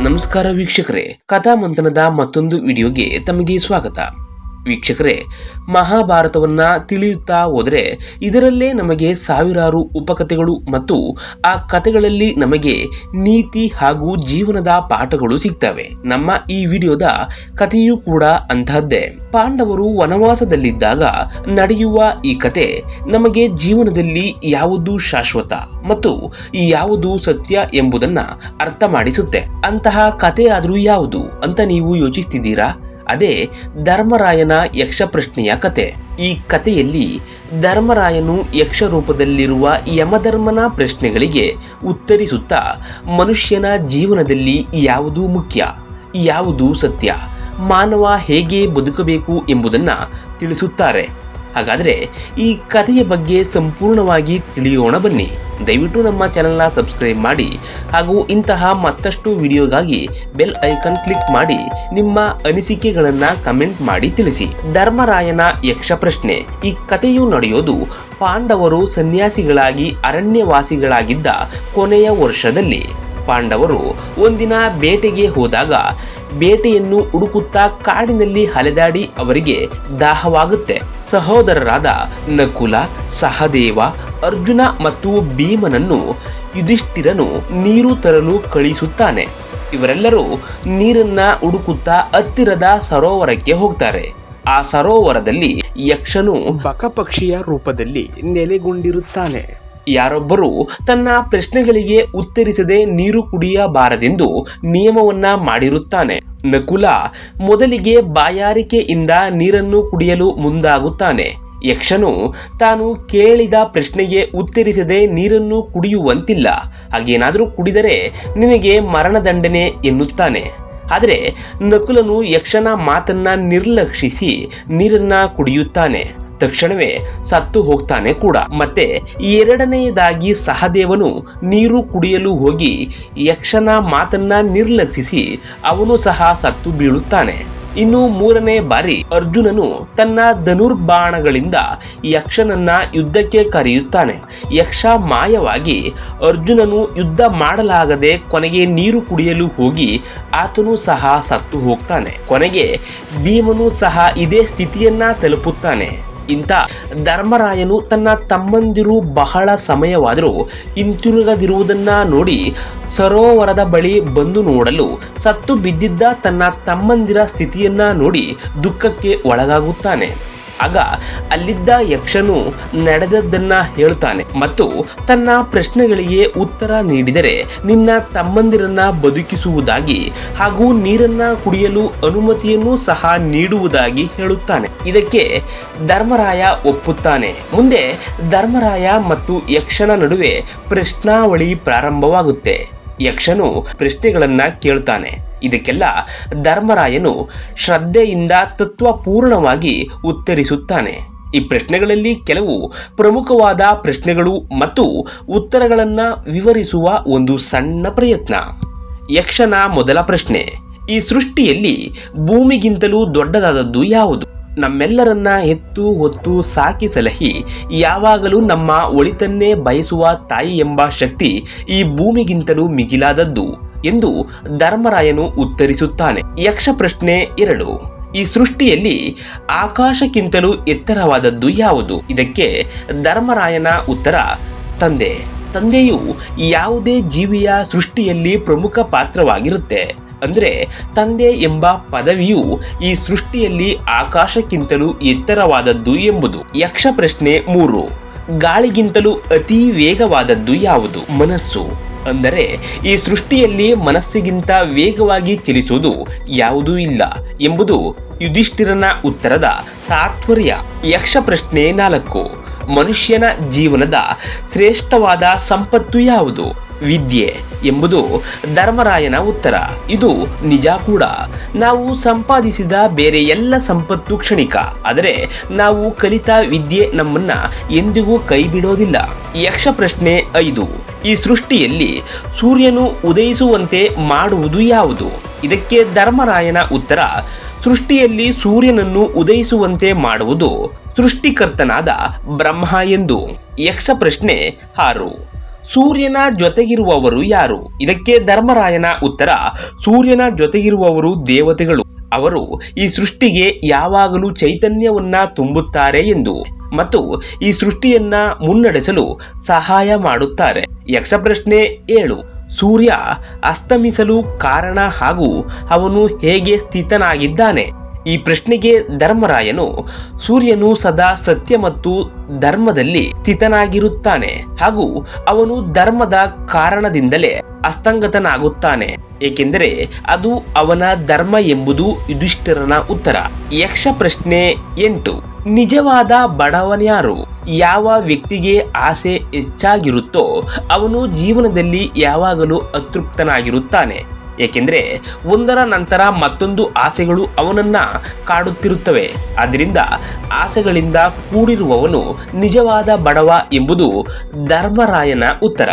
ನಮಸ್ಕಾರ ವೀಕ್ಷಕರೇ ಕಥಾ ಮಂಥನದ ಮತ್ತೊಂದು ವಿಡಿಯೋಗೆ ತಮಗೆ ಸ್ವಾಗತ. ವೀಕ್ಷಕರೇ, ಮಹಾಭಾರತವನ್ನ ತಿಳಿಯುತ್ತಾ ಹೋದರೆ ಇದರಲ್ಲೇ ನಮಗೆ ಸಾವಿರಾರು ಉಪಕಥೆಗಳು ಮತ್ತು ಆ ಕಥೆಗಳಲ್ಲಿ ನಮಗೆ ನೀತಿ ಹಾಗೂ ಜೀವನದ ಪಾಠಗಳು ಸಿಗ್ತವೆ. ನಮ್ಮ ಈ ವಿಡಿಯೋದ ಕಥೆಯೂ ಕೂಡ ಅಂತಹದ್ದೇ. ಪಾಂಡವರು ವನವಾಸದಲ್ಲಿದ್ದಾಗ ನಡೆಯುವ ಈ ಕತೆ ನಮಗೆ ಜೀವನದಲ್ಲಿ ಯಾವುದು ಶಾಶ್ವತ ಮತ್ತು ಯಾವುದು ಸತ್ಯ ಎಂಬುದನ್ನ ಅರ್ಥ ಮಾಡಿಸುತ್ತೆ. ಅಂತಹ ಕಥೆ ಆದರೂ ಯಾವುದು ಅಂತ ನೀವು ಯೋಚಿಸ್ತಿದ್ದೀರಾ? ಅದೇ ಧರ್ಮರಾಯನ ಯಕ್ಷಪ್ರಶ್ನೆಯ ಕತೆ. ಈ ಕಥೆಯಲ್ಲಿ ಧರ್ಮರಾಯನು ಯಕ್ಷ ರೂಪದಲ್ಲಿರುವ ಯಮಧರ್ಮನ ಪ್ರಶ್ನೆಗಳಿಗೆ ಉತ್ತರಿಸುತ್ತಾ, ಮನುಷ್ಯನ ಜೀವನದಲ್ಲಿ ಯಾವುದು ಮುಖ್ಯ, ಯಾವುದು ಸತ್ಯ, ಮಾನವ ಹೇಗೆ ಬದುಕಬೇಕು ಎಂಬುದನ್ನು ತಿಳಿಸುತ್ತಾರೆ. ಹಾಗಾದರೆ ಈ ಕಥೆಯ ಬಗ್ಗೆ ಸಂಪೂರ್ಣವಾಗಿ ತಿಳಿಯೋಣ ಬನ್ನಿ. ದಯವಿಟ್ಟು ನಮ್ಮ ಚಾನೆಲ್ನ ಸಬ್ಸ್ಕ್ರೈಬ್ ಮಾಡಿ ಹಾಗೂ ಇಂತಹ ಮತ್ತಷ್ಟು ವಿಡಿಯೋಗಾಗಿ ಬೆಲ್ ಐಕಾನ್ ಕ್ಲಿಕ್ ಮಾಡಿ ನಿಮ್ಮ ಅನಿಸಿಕೆಗಳನ್ನು ಕಮೆಂಟ್ ಮಾಡಿ ತಿಳಿಸಿ. ಧರ್ಮರಾಯನ ಯಕ್ಷ ಪ್ರಶ್ನೆ. ಈ ಕಥೆಯು ನಡೆಯೋದು ಪಾಂಡವರು ಸನ್ಯಾಸಿಗಳಾಗಿ ಅರಣ್ಯವಾಸಿಗಳಾಗಿದ್ದ ಕೊನೆಯ ವರ್ಷದಲ್ಲಿ. ಪಾಂಡವರು ಒಂದಿನ ಬೇಟೆಗೆ ಹೋದಾಗ ಬೇಟೆಯನ್ನು ಹುಡುಕುತ್ತಾ ಕಾಡಿನಲ್ಲಿ ಅಲೆದಾಡಿ ಅವರಿಗೆ ದಾಹವಾಗುತ್ತೆ. ಸಹೋದರರಾದ ನಕುಲ, ಸಹದೇವ, ಅರ್ಜುನ ಮತ್ತು ಭೀಮನನ್ನು ಯುಧಿಷ್ಠಿರನು ನೀರು ತರಲು ಕಳಿಸುತ್ತಾನೆ. ಇವರೆಲ್ಲರೂ ನೀರನ್ನ ಹುಡುಕುತ್ತಾ ಹತ್ತಿರದ ಸರೋವರಕ್ಕೆ ಹೋಗ್ತಾರೆ. ಆ ಸರೋವರದಲ್ಲಿ ಯಕ್ಷನು ಬಕಪಕ್ಷಿಯ ರೂಪದಲ್ಲಿ ನೆಲೆಗೊಂಡಿರುತ್ತಾನೆ. ಯಾರೊಬ್ಬರು ತನ್ನ ಪ್ರಶ್ನೆಗಳಿಗೆ ಉತ್ತರಿಸದೆ ನೀರು ಕುಡಿಯಬಾರದೆಂದು ನಿಯಮವನ್ನ ಮಾಡಿರುತ್ತಾನೆ. ನಕುಲ ಮೊದಲಿಗೆ ಬಾಯಾರಿಕೆಯಿಂದ ನೀರನ್ನು ಕುಡಿಯಲು ಮುಂದಾಗುತ್ತಾನೆ. ಯಕ್ಷನು ತಾನು ಕೇಳಿದ ಪ್ರಶ್ನೆಗೆ ಉತ್ತರಿಸದೆ ನೀರನ್ನು ಕುಡಿಯುವಂತಿಲ್ಲ. ಹಾಗೇನಾದರೂ ಕುಡಿದರೆ ನಿನಗೆ ಮರಣದಂಡನೆ ಎನ್ನುತ್ತಾನೆ. ಆದರೆ ನಕುಲನು ಯಕ್ಷನ ಮಾತನ್ನ ನಿರ್ಲಕ್ಷಿಸಿ ನೀರನ್ನ ಕುಡಿಯುತ್ತಾನೆ. ತಕ್ಷಣವೇ ಸತ್ತು ಹೋಗ್ತಾನೆ ಕೂಡ. ಮತ್ತೆ ಎರಡನೆಯದಾಗಿ ಸಹದೇವನು ನೀರು ಕುಡಿಯಲು ಹೋಗಿ ಯಕ್ಷನ ಮಾತನ್ನ ನಿರ್ಲಕ್ಷಿಸಿ ಅವನು ಸಹ ಸತ್ತು ಬೀಳುತ್ತಾನೆ. ಇನ್ನು ಮೂರನೇ ಬಾರಿ ಅರ್ಜುನನು ತನ್ನ ಧನುರ್ಬಾಣಗಳಿಂದ ಯಕ್ಷನನ್ನ ಯುದ್ಧಕ್ಕೆ ಕರೆಯುತ್ತಾನೆ. ಯಕ್ಷ ಮಾಯವಾಗಿ ಅರ್ಜುನನು ಯುದ್ಧ ಮಾಡಲಾಗದೆ ಕೊನೆಗೆ ನೀರು ಕುಡಿಯಲು ಹೋಗಿ ಆತನು ಸಹ ಸತ್ತು ಹೋಗ್ತಾನೆ. ಕೊನೆಗೆ ಭೀಮನು ಸಹ ಇದೇ ಸ್ಥಿತಿಯನ್ನ ತಲುಪುತ್ತಾನೆ. ಇಂಥ ಧರ್ಮರಾಯನು ತನ್ನ ತಮ್ಮಂದಿರು ಬಹಳ ಸಮಯವಾದರೂ ಹಿಂತಿರುಗದಿರುವುದನ್ನು ನೋಡಿ ಸರೋವರದ ಬಳಿ ಬಂದು ನೋಡಲು ಸತ್ತು ಬಿದ್ದಿದ್ದ ತನ್ನ ತಮ್ಮಂದಿರ ಸ್ಥಿತಿಯನ್ನ ನೋಡಿ ದುಃಖಕ್ಕೆ ಒಳಗಾಗುತ್ತಾನೆ. ಆಗ ಅಲ್ಲಿದ್ದ ಯಕ್ಷನು ನಡೆದದ್ದನ್ನ ಹೇಳ್ತಾನೆ ಮತ್ತು ತನ್ನ ಪ್ರಶ್ನೆಗಳಿಗೆ ಉತ್ತರ ನೀಡಿದರೆ ನಿನ್ನ ತಮ್ಮಂದಿರನ್ನ ಬದುಕಿಸುವುದಾಗಿ ಹಾಗೂ ನೀರನ್ನ ಕುಡಿಯಲು ಅನುಮತಿಯನ್ನು ಸಹ ನೀಡುವುದಾಗಿ ಹೇಳುತ್ತಾನೆ. ಇದಕ್ಕೆ ಧರ್ಮರಾಯ ಒಪ್ಪುತ್ತಾನೆ. ಮುಂದೆ ಧರ್ಮರಾಯ ಮತ್ತು ಯಕ್ಷನ ನಡುವೆ ಪ್ರಶ್ನಾವಳಿ ಪ್ರಾರಂಭವಾಗುತ್ತೆ. ಯಕ್ಷನು ಪ್ರಶ್ನೆಗಳನ್ನ ಕೇಳ್ತಾನೆ. ಇದಕ್ಕೆಲ್ಲ ಧರ್ಮರಾಯನು ಶ್ರದ್ಧೆಯಿಂದ ತತ್ವಪೂರ್ಣವಾಗಿ ಉತ್ತರಿಸುತ್ತಾನೆ. ಈ ಪ್ರಶ್ನೆಗಳಲ್ಲಿ ಕೆಲವು ಪ್ರಮುಖವಾದ ಪ್ರಶ್ನೆಗಳು ಮತ್ತು ಉತ್ತರಗಳನ್ನು ವಿವರಿಸುವ ಒಂದು ಸಣ್ಣ ಪ್ರಯತ್ನ. ಯಕ್ಷನ ಮೊದಲ ಪ್ರಶ್ನೆ, ಈ ಸೃಷ್ಟಿಯಲ್ಲಿ ಭೂಮಿಗಿಂತಲೂ ದೊಡ್ಡದಾದದ್ದು ಯಾವುದು? ನಮ್ಮೆಲ್ಲರನ್ನ ಎತ್ತು ಹೊತ್ತು, ಸಾಕಿ ಸಲಹಿ ಯಾವಾಗಲೂ ನಮ್ಮ ಒಳಿತನ್ನೇ ಬಯಸುವ ತಾಯಿ ಎಂಬ ಶಕ್ತಿ ಈ ಭೂಮಿಗಿಂತಲೂ ಮಿಗಿಲಾದದ್ದು ಎಂದು ಧರ್ಮರಾಯನು ಉತ್ತರಿಸುತ್ತಾನೆ. ಯಕ್ಷ ಪ್ರಶ್ನೆ ಎರಡು. ಈ ಸೃಷ್ಟಿಯಲ್ಲಿ ಆಕಾಶಕ್ಕಿಂತಲೂ ಎತ್ತರವಾದದ್ದು ಯಾವುದು? ಇದಕ್ಕೆ ಧರ್ಮರಾಯನ ಉತ್ತರ, ತಂದೆ. ತಂದೆಯು ಯಾವುದೇ ಜೀವಿಯ ಸೃಷ್ಟಿಯಲ್ಲಿ ಪ್ರಮುಖ ಪಾತ್ರವಾಗಿರುತ್ತೆ. ಅಂದರೆ ತಂದೆ ಎಂಬ ಪದವಿಯು ಈ ಸೃಷ್ಟಿಯಲ್ಲಿ ಆಕಾಶಕ್ಕಿಂತಲೂ ಎತ್ತರವಾದದ್ದು ಎಂಬುದು. ಯಕ್ಷ ಪ್ರಶ್ನೆ ಮೂರು. ಗಾಳಿಗಿಂತಲೂ ಅತಿ ವೇಗವಾದದ್ದು ಯಾವುದು? ಮನಸ್ಸು. ಅಂದರೆ ಈ ಸೃಷ್ಟಿಯಲ್ಲಿ ಮನಸ್ಸಿಗಿಂತ ವೇಗವಾಗಿ ಚಲಿಸುವುದು ಯಾವುದೂ ಇಲ್ಲ ಎಂಬುದು ಯುಧಿಷ್ಠಿರನ ಉತ್ತರದ ತಾತ್ಪರ್ಯ. ಯಕ್ಷ ಪ್ರಶ್ನೆ ನಾಲ್ಕು. ಮನುಷ್ಯನ ಜೀವನದ ಶ್ರೇಷ್ಠವಾದ ಸಂಪತ್ತು ಯಾವುದು? ವಿದ್ಯೆ ಎಂಬುದು ಧರ್ಮರಾಯನ ಉತ್ತರ. ಇದು ನಿಜ ಕೂಡ. ನಾವು ಸಂಪಾದಿಸಿದ ಬೇರೆ ಎಲ್ಲ ಸಂಪತ್ತು ಕ್ಷಣಿಕ. ಆದರೆ ನಾವು ಕಲಿತ ವಿದ್ಯೆ ನಮ್ಮನ್ನ ಎಂದಿಗೂ ಕೈ ಬಿಡೋದಿಲ್ಲ ಯಕ್ಷ ಪ್ರಶ್ನೆ ಐದು. ಈ ಸೃಷ್ಟಿಯಲ್ಲಿ ಸೂರ್ಯನು ಉದಯಿಸುವಂತೆ ಮಾಡುವುದು ಯಾವುದು? ಇದಕ್ಕೆ ಧರ್ಮರಾಯನ ಉತ್ತರ, ಸೃಷ್ಟಿಯಲ್ಲಿ ಸೂರ್ಯನನ್ನು ಉದಯಿಸುವಂತೆ ಮಾಡುವುದು ಸೃಷ್ಟಿಕರ್ತನಾದ ಬ್ರಹ್ಮ ಎಂದು. ಯಕ್ಷ ಪ್ರಶ್ನೆ ಆರು. ಸೂರ್ಯನ ಜೊತೆಗಿರುವವರು ಯಾರು? ಇದಕ್ಕೆ ಧರ್ಮರಾಯನ ಉತ್ತರ, ಸೂರ್ಯನ ಜೊತೆಗಿರುವವರು ದೇವತೆಗಳು. ಅವರು ಈ ಸೃಷ್ಟಿಗೆ ಯಾವಾಗಲೂ ಚೈತನ್ಯವನ್ನ ತುಂಬುತ್ತಾರೆ ಎಂದು ಮತ್ತು ಈ ಸೃಷ್ಟಿಯನ್ನ ಮುನ್ನಡೆಸಲು ಸಹಾಯ ಮಾಡುತ್ತಾರೆ. ಯಕ್ಷಪ್ರಶ್ನೆ ಏಳು, ಸೂರ್ಯ ಅಸ್ತಮಿಸಲು ಕಾರಣ ಹಾಗೂ ಅವನು ಹೇಗೆ ಸ್ಥಿತನಾಗಿದ್ದಾನೆ? ಈ ಪ್ರಶ್ನೆಗೆ ಧರ್ಮರಾಯನು ಸೂರ್ಯನು ಸದಾ ಸತ್ಯ ಮತ್ತು ಧರ್ಮದಲ್ಲಿ ಸ್ಥಿತನಾಗಿರುತ್ತಾನೆ ಹಾಗೂ ಅವನು ಧರ್ಮದ ಕಾರಣದಿಂದಲೇ ಅಸ್ತಂಗತನಾಗುತ್ತಾನೆ, ಏಕೆಂದರೆ ಅದು ಅವನ ಧರ್ಮ ಎಂಬುದು ಯುಧಿಷ್ಠಿರನ ಉತ್ತರ. ಯಕ್ಷ ಪ್ರಶ್ನೆ ಎಂಟು. ನಿಜವಾದ ಬಡವನ್ಯಾರು ಯಾವ ವ್ಯಕ್ತಿಗೆ ಆಸೆ ಹೆಚ್ಚಾಗಿರುತ್ತೋ ಅವನು ಜೀವನದಲ್ಲಿ ಯಾವಾಗಲೂ ಅತೃಪ್ತನಾಗಿರುತ್ತಾನೆ. ಏಕೆಂದರೆ ಒಂದರ ನಂತರ ಮತ್ತೊಂದು ಆಸೆಗಳು ಅವನನ್ನ ಕಾಡುತ್ತಿರುತ್ತವೆ. ಆದ್ದರಿಂದ ಆಸೆಗಳಿಂದ ಕೂಡಿರುವವನು ನಿಜವಾದ ಬಡವ ಎಂಬುದು ಧರ್ಮರಾಯನ ಉತ್ತರ.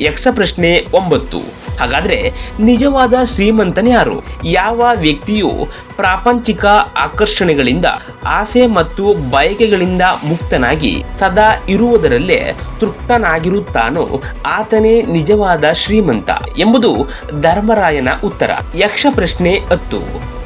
ಯಕ್ಷ ಪ್ರಶ್ನೆ ಒಂಬತ್ತು. ಹಾಗಾದ್ರೆ ನಿಜವಾದ ಶ್ರೀಮಂತನೇ ಯಾರು? ಯಾವ ವ್ಯಕ್ತಿಯು ಪ್ರಾಪಂಚಿಕ ಆಕರ್ಷಣೆಗಳಿಂದ, ಆಸೆ ಮತ್ತು ಬಯಕೆಗಳಿಂದ ಮುಕ್ತನಾಗಿ ಸದಾ ಇರುವುದರಲ್ಲೇ ತೃಪ್ತನಾಗಿರುತ್ತಾನೋ ಆತನೇ ನಿಜವಾದ ಶ್ರೀಮಂತ ಎಂಬುದು ಧರ್ಮರಾಯನ ಉತ್ತರ. ಯಕ್ಷ ಪ್ರಶ್ನೆ ಹತ್ತು.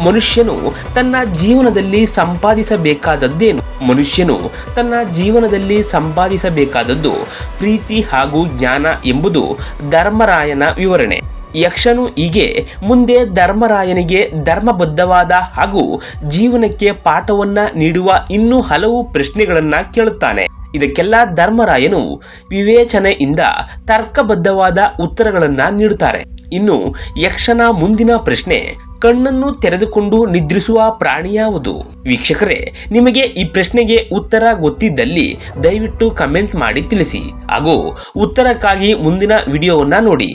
ಮನುಷ್ಯನು ತನ್ನ ಜೀವನದಲ್ಲಿ ಸಂಪಾದಿಸಬೇಕಾದದ್ದೇನು? ಮನುಷ್ಯನು ತನ್ನ ಜೀವನದಲ್ಲಿ ಸಂಪಾದಿಸಬೇಕಾದದ್ದು ಪ್ರೀತಿ ಹಾಗೂ ಜ್ಞಾನ ಎಂಬುದು ಧರ್ಮರಾಯನ ವಿವರಣೆ. ಯಕ್ಷನು ಹೀಗೆ ಮುಂದೆ ಧರ್ಮರಾಯನಿಗೆ ಧರ್ಮಬದ್ಧವಾದ ಹಾಗೂ ಜೀವನಕ್ಕೆ ಪಾಠವನ್ನ ನೀಡುವ ಇನ್ನೂ ಹಲವು ಪ್ರಶ್ನೆಗಳನ್ನ ಕೇಳುತ್ತಾನೆ. ಇದಕ್ಕೆಲ್ಲ ಧರ್ಮರಾಯನು ವಿವೇಚನೆಯಿಂದ ತರ್ಕಬದ್ಧವಾದ ಉತ್ತರಗಳನ್ನ ನೀಡುತ್ತಾರೆ. ಇನ್ನು ಯಕ್ಷನ ಮುಂದಿನ ಪ್ರಶ್ನೆ, ಕಣ್ಣನ್ನು ತೆರೆದುಕೊಂಡು ನಿದ್ರಿಸುವ ಪ್ರಾಣಿ ಯಾವುದು? ವೀಕ್ಷಕರೇ, ನಿಮಗೆ ಈ ಪ್ರಶ್ನೆಗೆ ಉತ್ತರ ಗೊತ್ತಿದ್ದಲ್ಲಿ ದಯವಿಟ್ಟು ಕಮೆಂಟ್ ಮಾಡಿ ತಿಳಿಸಿ ಹಾಗೂ ಉತ್ತರಕ್ಕಾಗಿ ಮುಂದಿನ ವಿಡಿಯೋವನ್ನ ನೋಡಿ.